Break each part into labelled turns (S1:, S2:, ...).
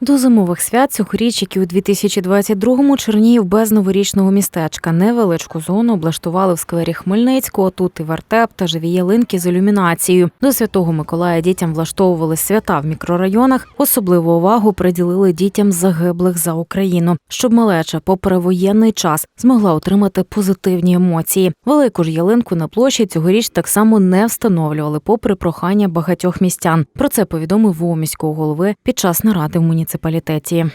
S1: До зимових свят цьогоріч, як і у 2022-му, Чернігів без новорічного містечка невеличку зону облаштували в сквері Хмельницького. Тут і вертеп та живі ялинки з ілюмінацією. До святого Миколая дітям влаштовували свята в мікрорайонах. Особливу увагу приділили дітям загиблих за Україну, щоб малеча, попри воєнний час, змогла отримати позитивні емоції. Велику ж ялинку на площі цьогоріч так само не встановлювали, попри прохання багатьох містян. Про це повідомив ВО міського голови під час наради в муніципалітеті.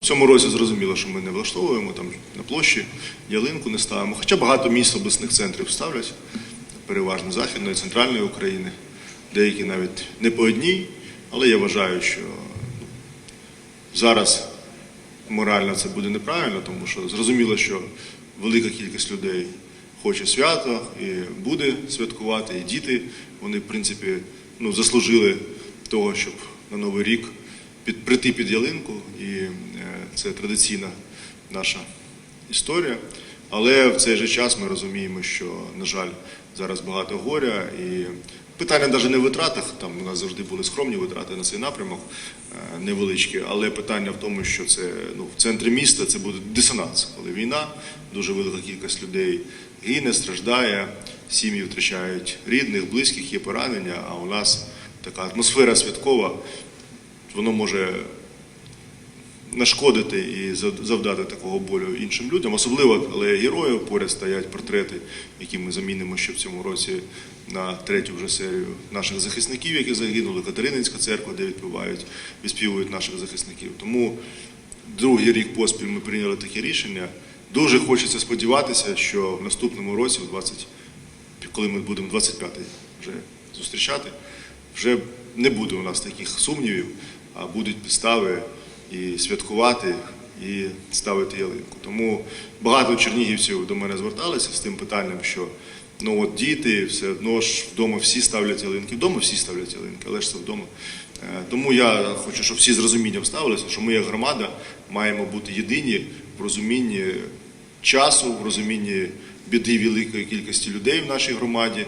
S2: В цьому році зрозуміло, що ми не влаштовуємо там на площі, ялинку не ставимо. Хоча багато міст обласних центрів ставлять, переважно Західної, центральної України, деякі навіть не по одній, але я вважаю, що ну, зараз морально це буде неправильно, тому що зрозуміло, що велика кількість людей хоче свято і буде святкувати, і діти, вони, в принципі, ну, заслужили того, щоб на Новий рік під, прийти під ялинку, і е, це традиційна наша історія. Але в цей же час ми розуміємо, що, на жаль, зараз багато горя і питання навіть не в витратах. Там у нас завжди були скромні витрати на цей напрямок, е, невеличкі, але питання в тому, що це ну, в центрі міста це буде дисонанс, коли війна, дуже велика кількість людей гине, страждає, сім'ї втрачають рідних, близьких, є поранення. А у нас така атмосфера святкова, воно може нашкодити і завдати такого болю іншим людям, особливо коли героїв поряд стоять портрети, які ми замінимо ще в цьому році на третю вже серію наших захисників, які загинули, Катерининська церква, де відпівають, відспівують наших захисників. Тому другий рік поспіль ми прийняли таке рішення. Дуже хочеться сподіватися, що в наступному році, в 20, коли ми будемо 25-й вже зустрічати, вже не буде у нас таких сумнівів, будуть підстави і святкувати, і ставити ялинку. Тому багато чернігівців до мене зверталися з тим питанням, що ну от діти все одно ж вдома всі ставлять ялинки, вдома всі ставлять ялинки, але ж це вдома. Е, Тому я хочу, щоб всі з розумінням ставилися, що ми, як громада, маємо бути єдині в розумінні часу, в розумінні біди великої кількості людей в нашій громаді.